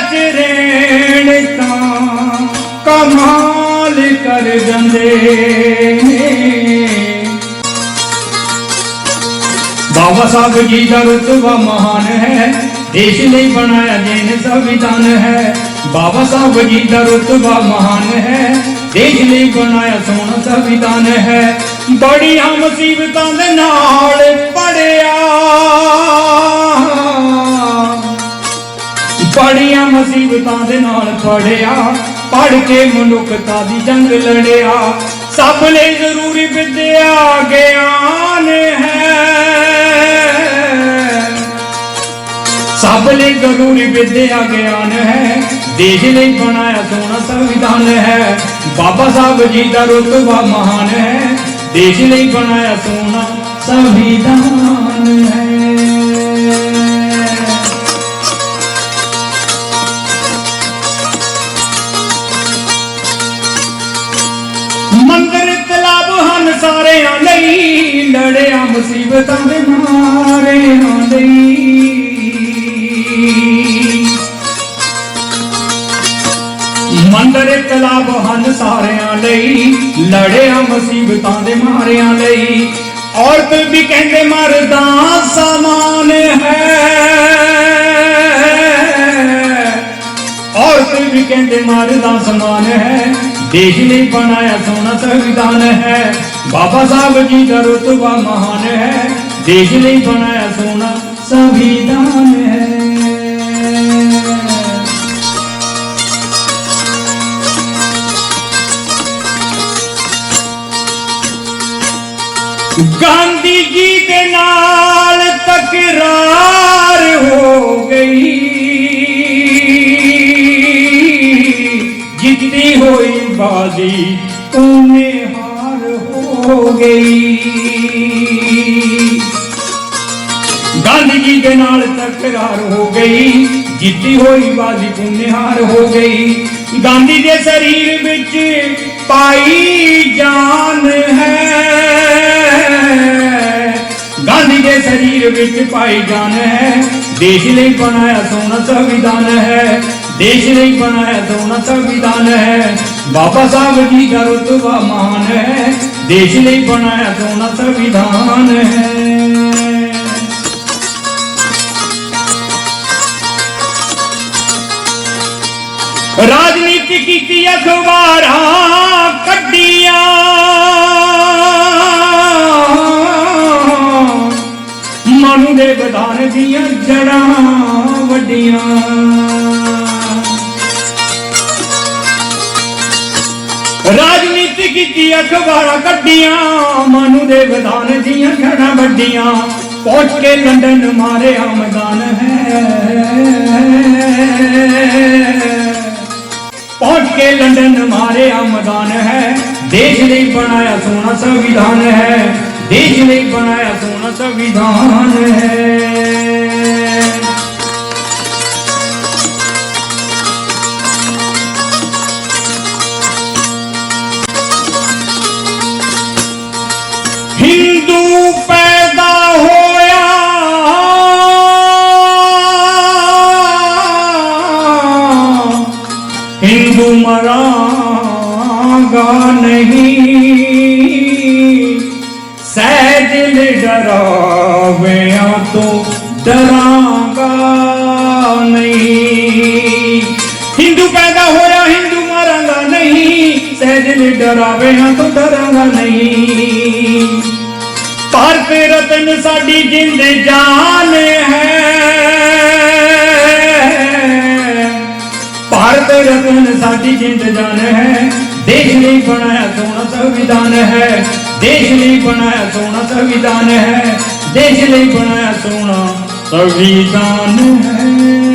ਚਰੇਣ ਤਾਂ ਕਮਾਲ ਕਰ ਜਾਂਦੇ ਬਾਬਾ ਸਾਹਿਬ ਜੀ ਦਾ ਰਤਬਾ ਮਹਾਨ ਹੈ, ਦੇਸ਼ ਲਈ ਬਣਾਇਆ ਜਿਨ ਸੰਵਿਧਾਨ ਹੈ। ਬਾਬਾ ਸਾਹਿਬ ਜੀ ਦਾ ਰਤਬਾ ਮਹਾਨ ਹੈ, ਦੇਸ਼ ਲਈ ਬਣਾਇਆ ਸੋਹਣਾ ਸੰਵਿਧਾਨ ਹੈ। ਬੜੀਆਂ ਮੁਸੀਬਤਾਂ ਦੇ ਨਾਲ ਪੜਿਆ। ਮੁਸੀਬਤਾਂ ਦੇ ਨਾਲ ਪੜਿਆ ਪੜ ਕੇ ਮਨੁੱਖਤਾ ਦੀ ਜੰਗ ਲੜਿਆ। ਸਭ ਲਈ ਜ਼ਰੂਰੀ ਵਿਦਿਆ ਗਿਆਨ ਹੈ। ਸਭ ਲਈ ਜ਼ਰੂਰੀ ਵਿਦਿਆ ਗਿਆਨ ਹੈ। ਦੇਸ਼ ਲਈ ਬਣਾਇਆ ਸੋਹਣਾ ਸੰਵਿਧਾਨ ਹੈ। ਬਾਬਾ ਸਾਹਿਬ ਜੀ ਦਾ ਰੁਤਬਾ ਮਹਾਨ ਹੈ। ਦੇਸ਼ ਲਈ ਬਣਾਇਆ ਸੋਹਣਾ ਸੰਵਿਧਾਨ ਹੈ। ਸਾਰਿਆਂ ਲਈ ਲੜਿਆ ਮੁਸੀਬਤਾਂ ਦੇ ਮਾਰਿਆਂ ਲਈ। ਮੰਦਰ ਕਲਾਬ ਹਨ ਸਾਰਿਆਂ ਲਈ ਲੜਿਆ ਮੁਸੀਬਤਾਂ ਦੇ ਮਾਰਿਆਂ ਲਈ। ਔਰਤ ਵੀ ਕਹਿੰਦੇ ਮਰਦਾਂ ਸਮਾਨ ਹੈ। ਔਰਤ ਵੀ ਕਹਿੰਦੇ ਮਰਦਾਂ ਸਮਾਨ ਹੈ। ਦੇਸ਼ ਲਈ ਬਣਾਇਆ ਸੋਹਣਾ ਸੰਵਿਧਾਨ ਹੈ ਬਾਬਾ ਸਾਹਿਬ ਜੀ ਦਾ ਰੁਤਬਾ ਮਹਾਨ ਹੈ ਦੇਸ਼ ਲਈ ਬਣਾਇਆ ਸੋਹਣਾ ਸੰਵਿਧਾਨ ਹੈ ਗਾਂਧੀ ਜੀ ਦੇ ਨਾਲ ਬਾਜ਼ੀ ਉਹਨੇ ਹਾਰ ਹੋ ਗਈ। ਗਾਂਧੀ ਜੀ ਦੇ ਨਾਲ ਤਕਰਾਰ ਹੋ ਗਈ, ਜਿੱਤੀ ਹੋਈ ਬਾਜ਼ੀ ਉਹਨੇ ਹਾਰ ਹੋ ਗਈ। ਗਾਂਧੀ ਦੇ ਸਰੀਰ ਵਿੱਚ ਪਾਈ ਜਾਨ ਹੈ। ਗਾਂਧੀ ਦੇ ਸਰੀਰ ਵਿੱਚ ਪਾਈ ਜਾਨ ਹੈ। ਦੇਸ਼ ਲਈ ਬਣਾਇਆ ਸੋਹਣਾ ਸੰਵਿਧਾਨ ਹੈ। ਦੇਸ਼ ਲਈ ਬਣਾਇਆ ਸੋਹਣਾ ਸੰਵਿਧਾਨ ਹੈ। ਬਾਬਾ ਸਾਹਿਬ ਜੀ ਦਾ ਰੁਤਬਾ ਮਹਾਨ ਹੈ। ਦੇਸ਼ ਲਈ ਬਣਾਇਆ ਸੋਹਣਾ ਸੰਵਿਧਾਨ ਹੈ। ਰਾਜਨੀਤੀ ਕੀਤੀ ਅਖਬਾਰਾਂ ਕੱਢੀਆਂ। ਮਨੂ ਦੇ ਵਿਧਾਨ ਦੀਆਂ ਜੜਾਂ ਵੱਡੀਆਂ ਰਾਜਨੀਤੀ ਕੀਤੀ, ਅਖਬਾਰਾਂ ਕੱਢੀਆਂ, ਮਾਨੂ ਦੇ ਵਿਧਾਨ ਦੀਆਂ ਜੜਾਂ ਵੱਡੀਆਂ ਪਹੁੰਚ ਕੇ ਲੰਡਨ ਮਾਰਿਆ ਮੈਦਾਨ ਹੈ। ਪਹੁੰਚ ਕੇ ਲੰਡਨ ਮਾਰਿਆ ਮੈਦਾਨ ਹੈ। ਦੇਸ਼ ਲਈ ਬਣਾਇਆ ਸੋਹਣਾ ਸੰਵਿਧਾਨ ਹੈ। ਦੇਸ਼ ਲਈ ਬਣਾਇਆ ਸੋਹਣਾ ਸੰਵਿਧਾਨ ਹੈ। ਹਿੰਦੂ ਮਰਾਂਗਾ ਨਹੀਂ ਸਹਿਜ ਦਿਲ ਡਰਾਵਿਆਂ ਤੋਂ ਡਰਾਂਗਾ ਨਹੀਂ ਹਿੰਦੂ ਪੈਦਾ ਹੋਇਆ ਹਿੰਦੂ ਮਰਾਂਗਾ ਨਹੀਂ ਸਹਿਜ ਦਿਲ ਡਰਾਵਿਆਂ ਤੋਂ ਡਰਾਂਗਾ ਨਹੀਂ ਭਾਰਤ ਰਤਨ ਸਾਡੀ ਜਿੰਦ ਜਾਨ ਹੈ ਭਾਰਤ ਰਤਨ, ਸਾਡੀ ਜਿੰਦ ਜਾਨ ਹੈ। ਦੇਸ਼ ਲਈ ਬਣਾਇਆ ਸੋਹਣਾ ਸੰਵਿਧਾਨ ਹੈ। ਦੇਸ਼ ਲਈ ਬਣਾਇਆ ਸੋਹਣਾ ਸੰਵਿਧਾਨ ਹੈ। ਦੇਸ਼ ਲਈ ਬਣਾਇਆ ਸੋਹਣਾ ਸੰਵਿਧਾਨ ਹੈ।